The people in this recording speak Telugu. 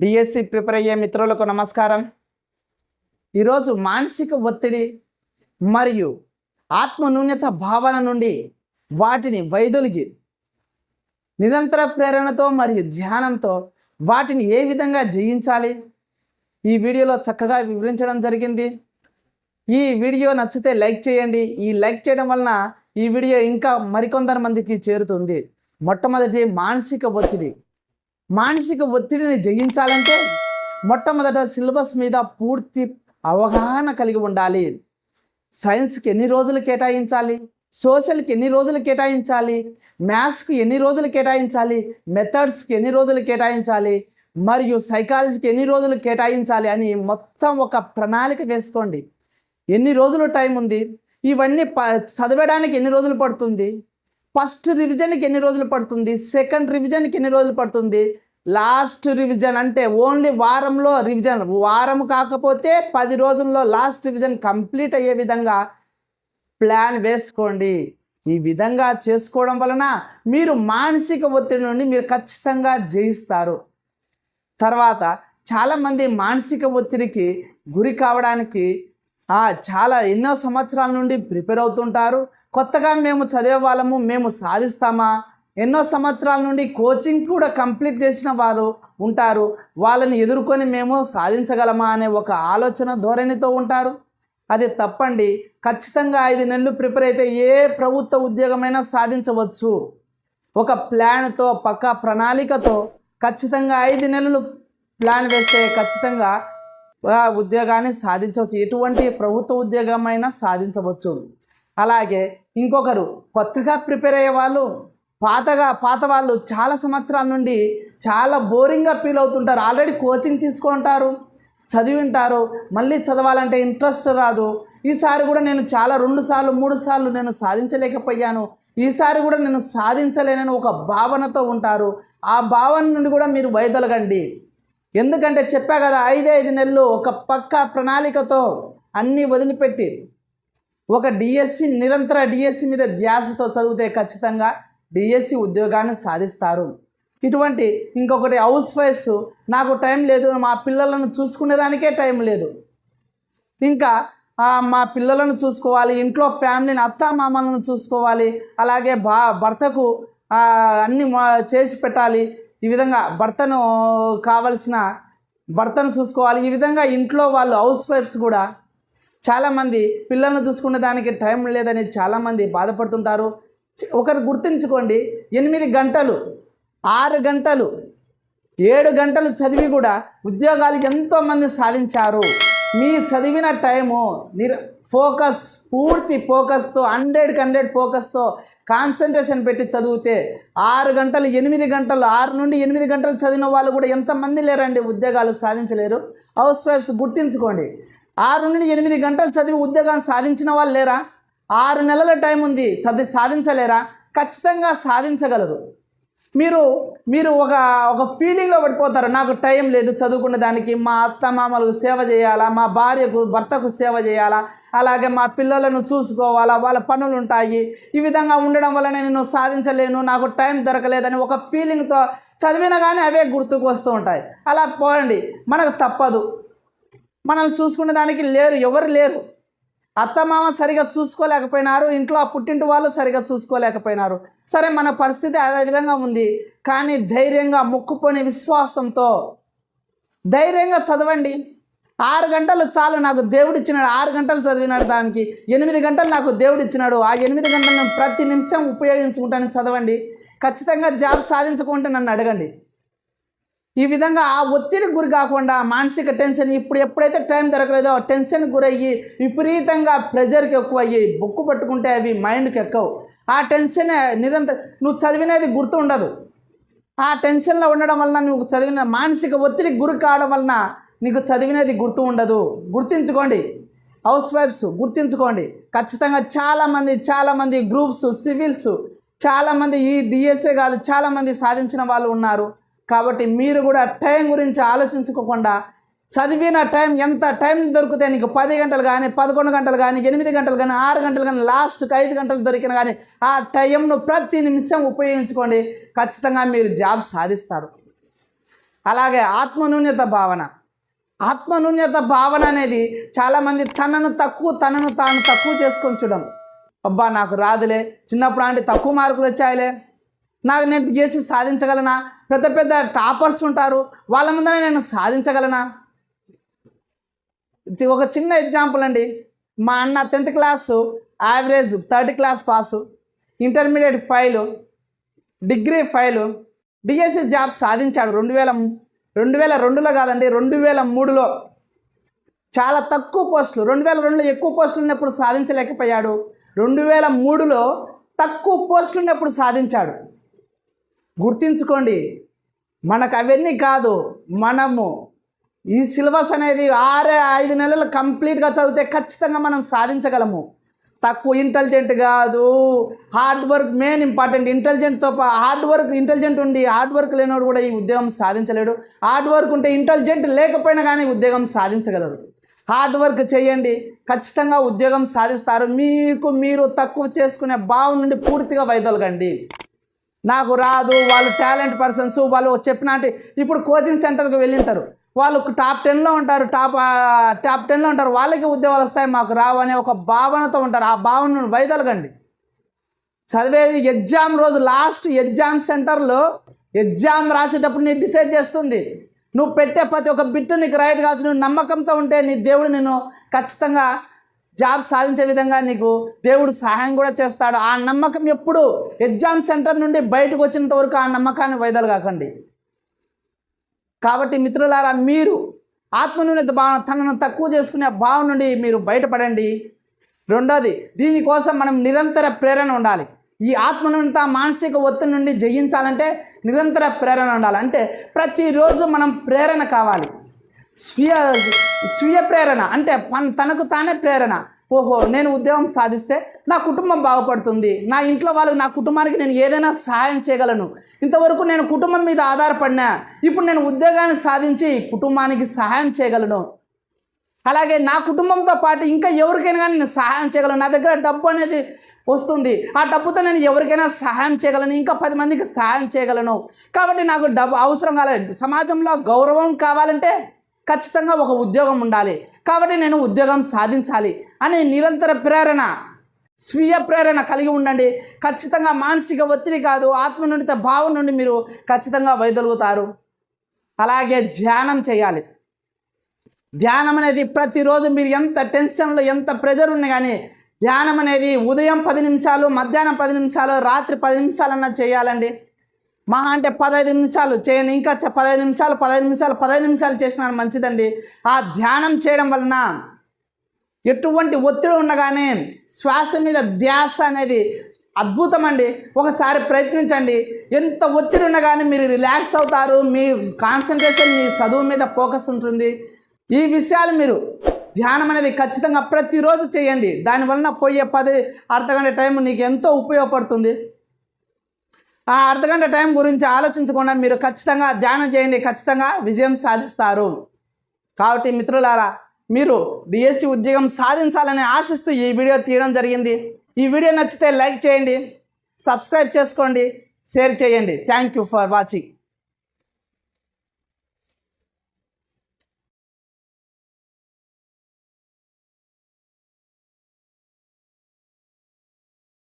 డిఎస్సి ప్రిపేర్ అయ్యే మిత్రులకు నమస్కారం. ఈరోజు మానసిక ఒత్తిడి మరియు ఆత్మన్యూన్యత భావన నుండి వాటిని వైదొలిగి నిరంతర ప్రేరణతో మరియు ధ్యానంతో వాటిని ఏ విధంగా జయించాలి? ఈ వీడియోలో చక్కగా వివరించడం జరిగింది. ఈ వీడియో నచ్చితే లైక్ చేయండి. ఈ లైక్ చేయడం వలన ఈ వీడియో ఇంకా మరికొందరు మందికి చేరుతుంది. మొట్టమొదటి మానసిక ఒత్తిడి. మానసిక ఒత్తిడిని జయించాలంటే మొట్టమొదట సిలబస్ మీద పూర్తి అవగాహన కలిగి ఉండాలి. సైన్స్కి ఎన్ని రోజులు కేటాయించాలి? సోషల్కి ఎన్ని రోజులు కేటాయించాలి? మ్యాథ్స్కి ఎన్ని రోజులు కేటాయించాలి? మెథడ్స్కి ఎన్ని రోజులు కేటాయించాలి? మరియు సైకాలజీకి ఎన్ని రోజులు కేటాయించాలి అని మొత్తం ఒక ప్రణాళిక వేసుకోండి. ఎన్ని రోజులు టైం ఉంది? ఇవన్నీ ప చదవడానికి ఎన్ని రోజులు పడుతుంది? ఫస్ట్ రివిజన్కి ఎన్ని రోజులు పడుతుంది? సెకండ్ రివిజన్కి ఎన్ని రోజులు పడుతుంది? లాస్ట్ రివిజన్ అంటే ఓన్లీ వారంలో రివిజన్. వారం కాకపోతే పది రోజుల్లో లాస్ట్ రివిజన్ కంప్లీట్ అయ్యే విధంగా ప్లాన్ వేసుకోండి. ఈ విధంగా చేసుకోవడం వలన మీరు మానసిక ఒత్తిడి నుండి మీరు ఖచ్చితంగా జయిస్తారు. తర్వాత చాలామంది మానసిక ఒత్తిడికి గురి కావడానికి ఆ, చాలా ఎన్నో సంవత్సరాల నుండి ప్రిపేర్ అవుతుంటారు. కొత్తగా మేము చదివే వాళ్ళము మేము సాధిస్తామా? ఎన్నో సంవత్సరాల నుండి కోచింగ్ కూడా కంప్లీట్ చేసిన వారు ఉంటారు. వాళ్ళని ఎదుర్కొని మేము సాధించగలమా అనే ఒక ఆలోచన ధోరణితో ఉంటారు. అది తప్పండి. ఖచ్చితంగా ఐదు నెలలు ప్రిపేర్ అయితే ఏ ప్రభుత్వ ఉద్యోగమైనా సాధించవచ్చు. ఒక ప్లాన్తో పక్క ప్రణాళికతో ఖచ్చితంగా ఐదు నెలలు ప్లాన్ వేస్తే ఖచ్చితంగా ఉద్యోగాన్ని సాధించవచ్చు. ఎటువంటి ప్రభుత్వ ఉద్యోగమైనా సాధించవచ్చు. అలాగే ఇంకొకరు కొత్తగా ప్రిపేర్ అయ్యే వాళ్ళు పాతగా పాత వాళ్ళు చాలా సంవత్సరాల నుండి చాలా బోరింగ్గా ఫీల్ అవుతుంటారు. ఆల్రెడీ కోచింగ్ తీసుకుంటారు చదివి ఉంటారు మళ్ళీ చదవాలంటే ఇంట్రెస్ట్ రాదు. ఈసారి కూడా నేను చాలా రెండు సార్లు మూడు సార్లు నేను సాధించలేకపోయాను. ఈసారి కూడా నేను సాధించలేనని ఒక భావనతో ఉంటారు. ఆ భావన నుండి కూడా మీరు వైదొలగండి. ఎందుకంటే చెప్పా కదా ఐదే ఐదు నెలలు ఒక పక్క ప్రణాళికతో అన్నీ వదిలిపెట్టి ఒక డిఎస్సి నిరంతర డిఎస్సి మీద ధ్యాసతో చదివితే ఖచ్చితంగా డిఎస్సి ఉద్యోగాన్ని సాధిస్తారు. ఇటువంటి ఇంకొకటి హౌస్ వైఫ్స్ నాకు టైం లేదు మా పిల్లలను చూసుకునేదానికే టైం లేదు. ఇంకా మా పిల్లలను చూసుకోవాలి ఇంట్లో ఫ్యామిలీని అత్త మామలను చూసుకోవాలి అలాగే బా భర్తకు అన్ని చేసి పెట్టాలి. ఈ విధంగా భర్తను కావలసిన భర్తను చూసుకోవాలి. ఈ విధంగా ఇంట్లో వాళ్ళు హౌస్ వైఫ్స్ కూడా చాలామంది పిల్లలను చూసుకునే దానికి టైం లేదని చాలామంది బాధపడుతుంటారు. ఒకరు గుర్తుంచుకోండి ఎనిమిది గంటలు ఆరు గంటలు ఏడు గంటలు చదివి కూడా ఉద్యోగాలు ఎంతోమంది సాధించారు. మీ చదివిన టైము నిర్ ఫోకస్ పూర్తి ఫోకస్తో హండ్రెడ్కి హండ్రెడ్ ఫోకస్తో కాన్సన్ట్రేషన్ పెట్టి చదివితే ఆరు గంటలు ఎనిమిది గంటలు ఆరు నుండి ఎనిమిది గంటలు చదివిన వాళ్ళు కూడా ఎంతమంది లేరండి ఉద్యోగాలు సాధించలేరు. హౌస్ వైఫ్స్ గుర్తించుకోండి ఆరు నుండి ఎనిమిది గంటలు చదివి ఉద్యోగాన్ని సాధించిన వాళ్ళు లేరా? ఆరు నెలల టైం ఉంది చదివి సాధించలేరా? ఖచ్చితంగా సాధించగలరు. మీరు మీరు ఒక ఒక ఫీలింగ్లో పడిపోతారు. నాకు టైం లేదు చదువుకునే దానికి మా అత్త మామలకు సేవ చేయాలా? మా భార్యకు భర్తకు సేవ చేయాలా? అలాగే మా పిల్లలను చూసుకోవాలా? వాళ్ళ పనులు ఉంటాయి. ఈ విధంగా ఉండడం వల్ల నేను సాధించలేను నాకు టైం దొరకలేదని ఒక ఫీలింగ్తో చదివిన కానీ అవే గుర్తుకు వస్తూ ఉంటాయి. అలా పోండి. మనకు తప్పదు. మనల్ని చూసుకునే దానికి లేరు ఎవరు లేరు. అత్తమామ సరిగా చూసుకోలేకపోయినారు ఇంట్లో ఆ పుట్టింటి వాళ్ళు సరిగా చూసుకోలేకపోయినారు. సరే మన పరిస్థితి అదే విధంగా ఉంది. కానీ ధైర్యంగా ముక్కుపోని విశ్వాసంతో ధైర్యంగా చదవండి. ఆరు గంటలు చాలు నాకు దేవుడు ఇచ్చినాడు ఆరు గంటలు చదివినాడు దానికి. ఎనిమిది గంటలు నాకు దేవుడు ఇచ్చినాడు ఆ ఎనిమిది గంటలను ప్రతి నిమిషం ఉపయోగించుకుంటాను చదవండి. ఖచ్చితంగా జాబ్ సాధించుకుంటే నన్ను అడగండి. ఈ విధంగా ఆ ఒత్తిడికి గురి కాకుండా మానసిక టెన్షన్ ఇప్పుడు ఎప్పుడైతే టైం దొరకలేదో టెన్షన్ గురయ్యి విపరీతంగా ప్రెజర్కి ఎక్కువ అయ్యి బుక్కు పట్టుకుంటే అవి మైండ్కి ఎక్కవు. ఆ టెన్షన్ నిరంతరం నువ్వు చదివినది గుర్తు ఉండదు. ఆ టెన్షన్లో ఉండడం వలన నువ్వు చదివిన మానసిక ఒత్తిడికి గురి కావడం వలన నీకు చదివినది గుర్తు ఉండదు. గుర్తించుకోండి. హౌస్ వైఫ్స్ గుర్తించుకోండి. ఖచ్చితంగా చాలామంది చాలామంది గ్రూప్స్ సివిల్స్ చాలామంది ఈ డిఎస్ఏ కాదు చాలామంది సాధించిన వాళ్ళు ఉన్నారు. కాబట్టి మీరు కూడా టైం గురించి ఆలోచించుకోకుండా చదివిన టైం ఎంత టైం దొరికితే నీకు పది గంటలు కానీ పదకొండు గంటలు కానీ ఎనిమిది గంటలు కానీ ఆరు గంటలు కానీ లాస్ట్కి ఐదు గంటలు దొరికిన కానీ ఆ టైంను ప్రతి నిమిషం ఉపయోగించుకోండి. ఖచ్చితంగా మీరు జాబ్ సాధిస్తారు. అలాగే ఆత్మనూన్యత భావన. ఆత్మనూన్యత భావన అనేది చాలామంది తనను తక్కువ తనను తాను తక్కువ చేసుకొని చూడడం అబ్బా నాకు రాదులే. చిన్నప్పుడు అంటే తక్కువ మార్కులు వచ్చాయిలే. నాకు నేను చేసి సాధించగలనా? పెద్ద పెద్ద టాపర్స్ ఉంటారు. వాళ్ళ ముందర నేను సాధించగలనా? ఇది ఒక చిన్న ఎగ్జాంపుల్ అండి. మా అన్న tenth class average third class pass. Intermediate fail degree fail DSC job సాధించాడు రెండు వేల రెండు వేల రెండులో కాదండి రెండు వేల మూడులో. చాలా తక్కువ పోస్టులు రెండు వేల రెండులో ఎక్కువ పోస్టులు ఉన్నప్పుడు సాధించలేకపోయాడు. రెండు వేల మూడులో తక్కువ పోస్టులు ఉన్నప్పుడు సాధించాడు. గుర్తించుకోండి. మనకు అవన్నీ కాదు మనము ఈ సిలబస్ అనేది ఆరే ఐదు నెలలు కంప్లీట్గా చదివితే ఖచ్చితంగా మనం సాధించగలము. తక్కువ ఇంటెలిజెంట్ కాదు. Hard work main important. ఇంటెలిజెంట్తో hard work intelligent ఉండి హార్డ్ వర్క్ లేనివాడు కూడా ఈ ఉద్యోగం సాధించలేడు. హార్డ్ వర్క్ ఉంటే ఇంటెలిజెంట్ లేకపోయినా కానీ ఉద్యోగం సాధించగలరు. హార్డ్ వర్క్ చేయండి. ఖచ్చితంగా ఉద్యోగం సాధిస్తారు. మీకు మీరు తక్కువ చేసుకునే భావం నుండి పూర్తిగా వైదొలగండి. నాకు రాదు వాళ్ళు టాలెంట్ పర్సన్స్ వాళ్ళు చెప్పిన అంటే ఇప్పుడు కోచింగ్ సెంటర్కి వెళ్ళింటారు. వాళ్ళు టాప్ టెన్లో ఉంటారు టాప్ టాప్ టెన్లో ఉంటారు. వాళ్ళకి ఉద్యోగాలు వస్తాయి మాకు రావు అనే ఒక భావనతో ఉంటారు. ఆ భావనను వైదొలగండి. చదివే ఎగ్జామ్ రోజు లాస్ట్ ఎగ్జామ్ సెంటర్లో ఎగ్జామ్ రాసేటప్పుడు నీ డిసైడ్ చేస్తుంది. నువ్వు పెట్టే ప్రతి ఒక్క బిట్టు నీకు రైట్ కావచ్చు నువ్వు నమ్మకంతో ఉంటే నీ దేవుడు నేను ఖచ్చితంగా జాబ్ సాధించే విధంగా నీకు దేవుడు సహాయం కూడా చేస్తాడు. ఆ నమ్మకం ఎప్పుడు ఎగ్జామ్ సెంటర్ నుండి బయటకు వచ్చినంత వరకు ఆ నమ్మకాన్ని వైదలు కాకండి. కాబట్టి మిత్రులారా మీరు ఆత్మన్యూనత భావన తనను తక్కువ చేసుకునే భావం నుండి మీరు బయటపడండి. రెండోది దీనికోసం మనం నిరంతర ప్రేరణ ఉండాలి. ఈ ఆత్మన్యూనత మానసిక ఒత్తిడి నుండి జయించాలంటే నిరంతర ప్రేరణ ఉండాలి. అంటే ప్రతిరోజు మనం ప్రేరణ కావాలి. స్వీయ స్వీయ ప్రేరణ. అంటే తనకు తానే ప్రేరణ. ఓహో నేను ఉద్యోగం సాధిస్తే నా కుటుంబం బాగుపడుతుంది. నా ఇంట్లో వాళ్ళకి నా కుటుంబానికి నేను ఏదైనా సహాయం చేయగలను. ఇంతవరకు నేను కుటుంబం మీద ఆధారపడినా ఇప్పుడు నేను ఉద్యోగాన్ని సాధించి కుటుంబానికి సహాయం చేయగలను. అలాగే నా కుటుంబంతో పాటు ఇంకా ఎవరికైనా కానీ నేను సహాయం చేయగలను. నా దగ్గర డబ్బు అనేది వస్తుంది. ఆ డబ్బుతో నేను ఎవరికైనా సహాయం చేయగలను. ఇంకా పది మందికి సహాయం చేయగలను. కాబట్టి నాకు డబ్బు అవసరం కాలేదు. సమాజంలో గౌరవం కావాలంటే ఖచ్చితంగా ఒక ఉద్యోగం ఉండాలి. కాబట్టి నేను ఉద్యోగం సాధించాలి అనే నిరంతర ప్రేరణ స్వీయ ప్రేరణ కలిగి ఉండండి. ఖచ్చితంగా మానసిక ఒత్తిడి కాదు ఆత్మనుడిత భావం నుండి మీరు ఖచ్చితంగా వైదొలుగుతారు. అలాగే ధ్యానం చేయాలి. ధ్యానం అనేది ప్రతిరోజు మీరు ఎంత టెన్షన్లో ఎంత ప్రెజర్ ఉన్నా కానీ ధ్యానం అనేది ఉదయం పది నిమిషాలు మధ్యాహ్నం పది నిమిషాలు రాత్రి పది నిమిషాలన్నా చేయాలండి. మహా అంటే పదహైదు నిమిషాలు చేయండి. ఇంకా పదహైదు నిమిషాలు పదహైదు నిమిషాలు పదహైదు నిమిషాలు చేసినా మంచిదండి. ఆ ధ్యానం చేయడం వలన ఎటువంటి ఒత్తిడి ఉండగానే శ్వాస మీద ధ్యాస అనేది అద్భుతం అండి ఒకసారి ప్రయత్నించండి. ఎంత ఒత్తిడి ఉండగానే కానీ మీరు రిలాక్స్ అవుతారు. మీ కాన్సన్ట్రేషన్ మీ చదువు మీద ఫోకస్ ఉంటుంది. ఈ విషయాలు మీరు ధ్యానం అనేది ఖచ్చితంగా ప్రతిరోజు చేయండి. దానివలన పోయే పది అర్ధగంట టైం నీకు ఎంతో ఉపయోగపడుతుంది. ఆ అర్ధగంట టైం గురించి ఆలోచించకుండా మీరు ఖచ్చితంగా ధ్యానం చేయండి ఖచ్చితంగా విజయం సాధిస్తారు. కాబట్టి మిత్రులారా మీరు డిఎస్సి ఉద్యోగం సాధించాలని ఆశిస్తూ ఈ వీడియో తీయడం జరిగింది. ఈ వీడియో నచ్చితే లైక్ చేయండి సబ్స్క్రైబ్ చేసుకోండి షేర్ చేయండి. Thank you for watching